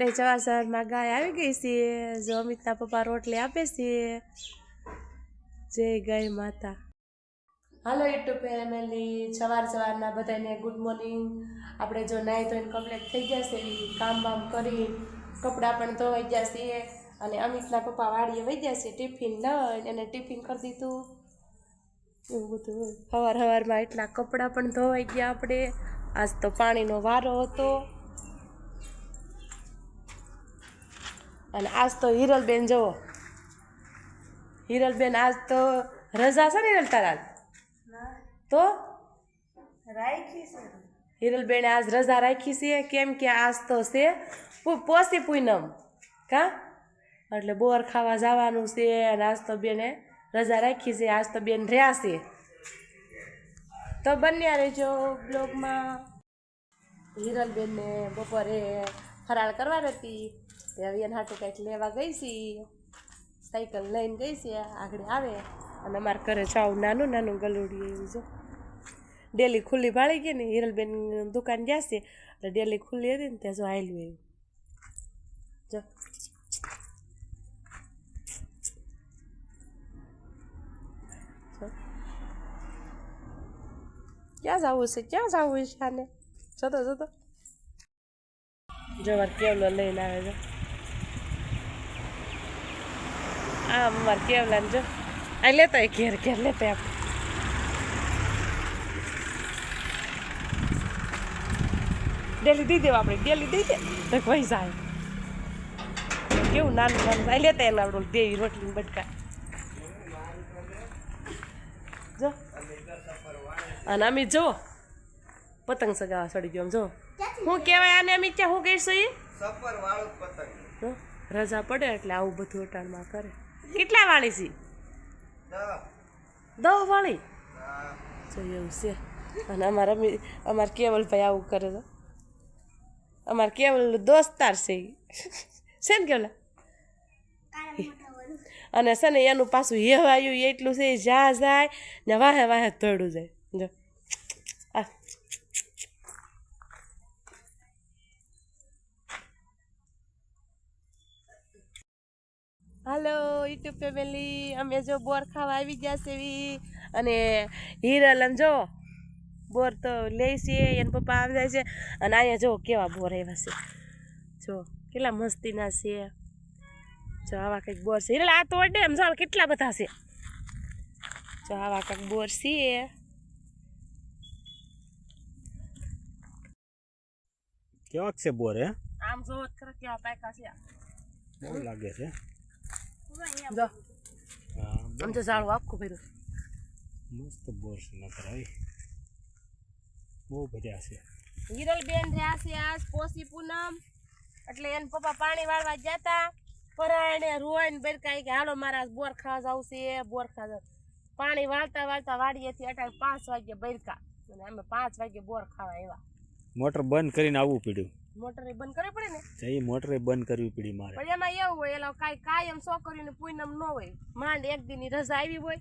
એટલે સવાર સવારમાં ગાય આવી ગઈ છે. જો અમિતના પપ્પા રોટલી આપે છે. જય ગાય માતા. હાલો યુટ્યુબ ફેમિલી, સવાર સવારના બધાને ગુડ મોર્નિંગ. આપણે જો નાહી ધોઈને કમ્પ્લીટ થઈ જશે કામ બામ કરી કપડાં પણ ધોવાઈ જશે અને અમિતના પપ્પા વાડીએ વહી જશે ટિફિન લઈને એને ટિફિન કરી દીધું. એવું બધું હોય. સવાર સવારમાં એટલા કપડાં પણ ધોવાઈ ગયા આપણે. આજ તો પાણીનો વારો હતો. અને આજ તો હિરલબેન જુઓ. હિરલબેન આજ તો રજા છે ને હિરલ તારા તો? હિરલબેન આજ રજા રાખી છે. કેમ કે આજ તો છે પોસી પૂનમ. કા? એટલે બોર ખાવા જવાનું છે અને આજ તો બેને રજા રાખી છે. આજ તો બેન રહ્યા છે. તો બન્યા રહેજો બ્લોગમાં. હિરલબેનને બપોરે ફરાળ કરવાની હતી. તે હવે એના હાટું કંઈક લેવા ગઈ છીએ સાયકલ લઈને ગઈ છે, આગળ આવે. અને અમારા ઘરે ચાવ નાનું નાનું ગલુડિયું એવું જો ડેલી ખુલ્લી ભાળી ગઈ ને, હિરલબેન દુકાન ગયા છે. એટલે ડેલી ખુલ્લી હતી ને, ત્યાં જો આવેલું એવું. જો. ક્યાં જવું છે? ક્યાં જવું છે આને જતો જતો. જો મારે કેવલો લઈને આવે છે. આ અમારે કેવલા જો. આ લેતા ઘેર ઘેર લેતા આપણે. ડેલી દઈ દેવા આપણે, ડેલી દઈ દે. તો કોઈ જાય. કેવું નાનું નાનું આ લેતા એના આપણે દેવી રોટલી બટકા. જો. અને અમે જો, પતંગ સગાવા ચડી ગયો આમ જો. હું કહેવાય આને અમે ત્યાં હું કહીશું એ? સફર વાળું પતંગ. રજા પડે એટલે આવું બધું અટાણમાં કરે. કેટલા વાળી છે. દહ. વાળી? હા. જો એવું છે. અને અમારા અમી અમારા કેવલભાઈ આવું કરે છે. અમારા કેવલ દોસ્તાર છે. છે ને કેવલા? અને છે ને એનું પાછું હેવાયું એટલું છે જ્યાં જાય ને વાહે વાહે તોડું જાય. જો. Hello YouTube family. અમે જો બોર ખાવા આવી ગયા છે એવી. અને હિરલ આમ જો બોર તો લે છે એને પપ્પા આમ જાય છે. અને અહીંયા જો કેવા બોર આવ્યા છે. જો કેટલા મસ્તીના છે. જો આવા કંઈક બોર છે. હિરલ આ તો અડે એમ જો કેટલા બધા છે? જો આવા કંઈક બોર છે. કેવાક છે બોર હે? આમ જો ખરા કેવા પાકા છે. બહુ લાગે છે. જો. આમ તો ઝાડું આખું ભર્યું. મસ્ત બોર છે નકર આવી બહુ બધા છે. હિરલ બેન રહ્યા છે આજ પોસી પૂનમ. એટલે એને પપ્પા પાણી વાળવા જતા પરાયણે રોઈને બેરકાઈ કે હાલો મારા આજ બોર જાવું છે બોર જાવું. પાણી વાળતા વાળતા વાડીએથી અટાણે પાંચ વાગે બેરકા. અને અમે પાંચ વાગે બોર ખાવા આવ્યા. મોટર બંધ કરીને આવવું પડ્યું. મોટર બંધ કરવી પડે ને? જઈ મોટરે બંધ કરવી પડી મારે. પણ એમાં એવું હોય એલા કાંઈ કાયમ છોકરીને પૂનમ ન હોય. માંડ એક દીની રજા આવી હોય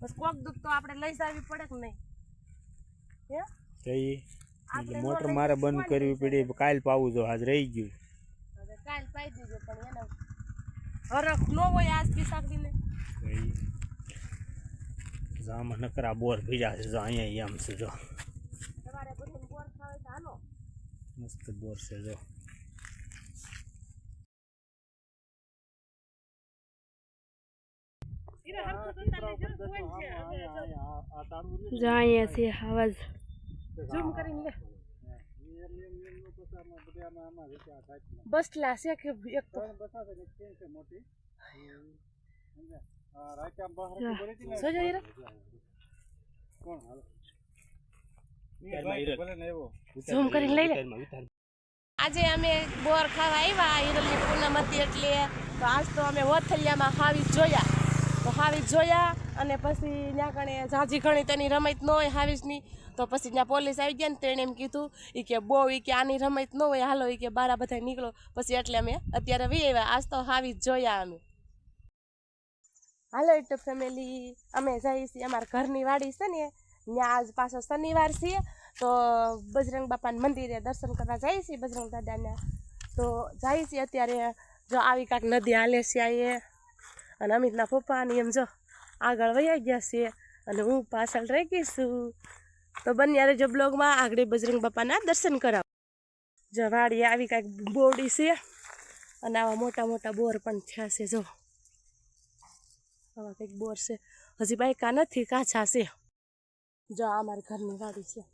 બસ કોક દુઃખ તો આપણે લઈ જવી પડે કે નહીં? હે? જઈ મોટર મારે બંધ કરવી પડી કાલ પાવું જો આજ રહી ગયું. હવે કાલ પાઈ દીજો પણ એને હરખ ન હોય આજ ઈ જામાં નકરા બોર ભીજા છે જો અહીંયા એમ છે જો તમારે બધું બોર ખાવે તો હાલો મસ્ત બોર છે જો જાય છે આવાજ ઝૂમ કરીને લે બસ લાસે કે એક તો જોજો હીરા ઝૂમ કરીને લઈ લે. આજે અમે બોર ખાવા આવ્યા હિરલની પૂનમ હતી એટલે તો આજ તો અમે વથલિયામાં હાવી જોયા. તો હાવી જોયા અને પછી ત્યાં કણે ઝાઝી ઘણી તેની રમત ન હોય હાવીસની તો પછી ત્યાં પોલીસ આવી ગયા ને તેણે એમ કીધું એ કે બહુ એ કે આની રમત ન હોય હાલો એ કે બારા બધા નીકળો. પછી એટલે અમે અત્યારે વી આવ્યા આજ તો હાવી જ જોયા અમે. હાલો એટલે ફેમિલી અમે જઈએ છીએ અમારા ઘરની વાડી છે ને ત્યાં આજ પાછો શનિવાર છે, તો બજરંગ બાપાના મંદિરે દર્શન કરવા જાય છે બજરંગ દાદાના. તો જાય છે અત્યારે, જો આવી કાંક નદી હાલે છે અહીંયા અને અમિતના પપ્પાની એમ જો આગળ વયા ગયા છે, અને હું પાછળ રહી ગઈ છું. તો બંને જો બ્લોગમાં આગળ બજરંગ બાપાના દર્શન કરાવ. જો વાડીએ આવી કાંઈક બોડી છે, અને આવા મોટા મોટા બોર પણ થયા છે, જો. આવા કંઈક બોર છે. હજી બાઈકા નથી, કાચા છે. જો આ અમારી ઘરની વાડી છે.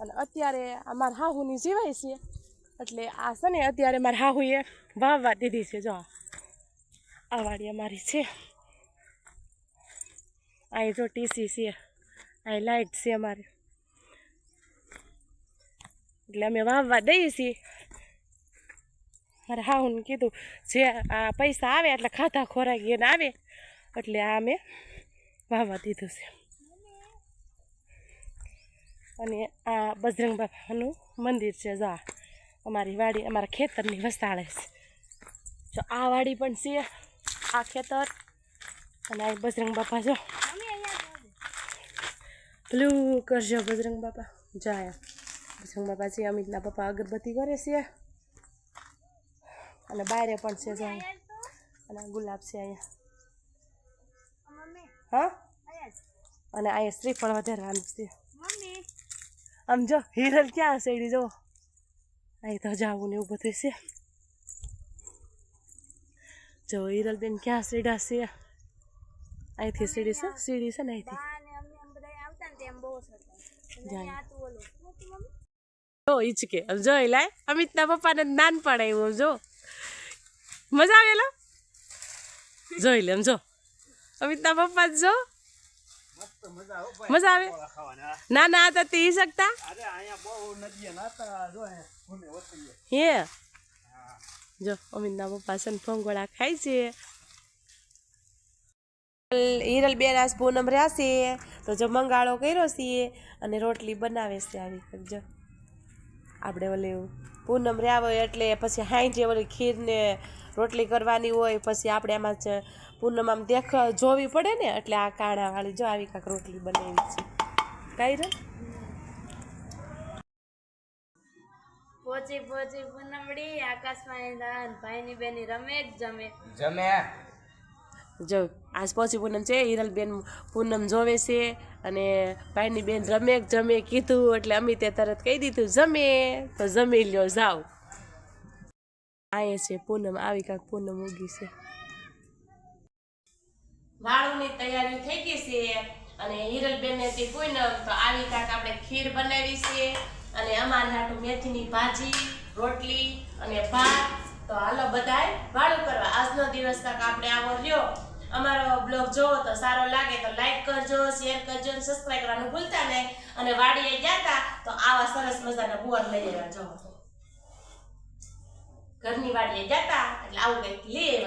અને અત્યારે અમારા હાહુની જીવાય છે. એટલે આ છે ને અત્યારે મારા હાહુએ વાવવા દીધી છે. જો આ. વાડી અમારી છે. અહીં જો ટીસી છે. અહીં લાઈટ છે અમારે. એટલે અમે વાવવા દઈએ છીએ. મારે હાહુને કીધું, જે આ પૈસા આવે એટલે ખાતા ખોરાક એને આવે. એટલે આ અમે વાવવા દીધું છે. અને આ બજરંગ બાપાનું મંદિર છે જો આ અમારી વાડી અમારા ખેતરની વસાળે છે. જો આ વાડી પણ છે આ ખેતર. અને આ બજરંગ બાપા જો. પેલું કરજો બજરંગ બાપા. જાય. બજરંગ બાપા છે અમિતના પપ્પા અગરબત્તી કરે છે. અને બારે પણ છે જો અને ગુલાબ છે અહીંયા. હા? અને અહીંયા શ્રીફળ વધારવાનું છે. આમ જો હિરલ ક્યાં શેડી જો અહીં તો જાવું ને એવું બધું છે. જો હિરલબેન ક્યાં સીડા છે? અહીંથી સીડી છે? સીડી છે ને અહીંથી? જો ઈચકે જો લાય અમિતના પપ્પાને નાન પડાવ્યું જો. મજા આવેલો જોઈ લે જો. અમિતના પપ્પા જો. મજા આવો? ના ના તો તી શકતા? જો હે? જો અમિતના પપ્પા છે ને ફોંગોળા ખાય છે. હિરલ બેન આજ પૂનમ રહ્યા છે. તો જો મંગાળો કર્યો છે અને રોટલી બનાવે છે આવી જો. આપણે ઓલે પૂનમ રહ્યા હોય એટલે પછી હાંજે ઓલી ખીરને રોટલી કરવાની હોય પછી આપણે એમાં જ પૂનમ આમ દેખ જોવી પડે ને એટલે આ કાણાવાળી જો આવી કાંક રોટલી બનાવી છે. કઈ રે પોચી પોચી પૂનમડી આકાશમાં એના ભાઈની બેની રમે જ જમે. જમે. જો આજ પહોંચી પૂનમ છે હિરલબેન પૂનમ જોવે છે અને ભાઈની બેન રમે જમે કીધું એટલે અમિતે તરત કહી દીધું જમે તો જમી લ્યો જાઓ. આયે છે, પૂનમ, આવી કાંક પૂનમ ઉગી છે. વાળુની તૈયારી થઈ ગઈ છે અને હિરલબેન ને તે પૂનમ તો આવી કાંક આપણે ખીર બનાવી છે અને અમારે હાટું મેથીની ભાજી, રોટલી અને ભાત. તો હાલો બધાય વાળું કરવા. આજનો દિવસ તક આપણે આવો રહ્યો. અમારો બ્લોગ જોવો તો સારો લાગે તો લાઈક કરજો, શેર કરજો અને સબસ્ક્રાઈબ કરવાનું ભૂલતા નહીં. અને વાડીએ ગયા તા તો આવા સરસ મજાના બોર લઈ આવ્યા. જો. ઘરની વાડીએ ગયા તા એટલે આવું કંઈક લઈ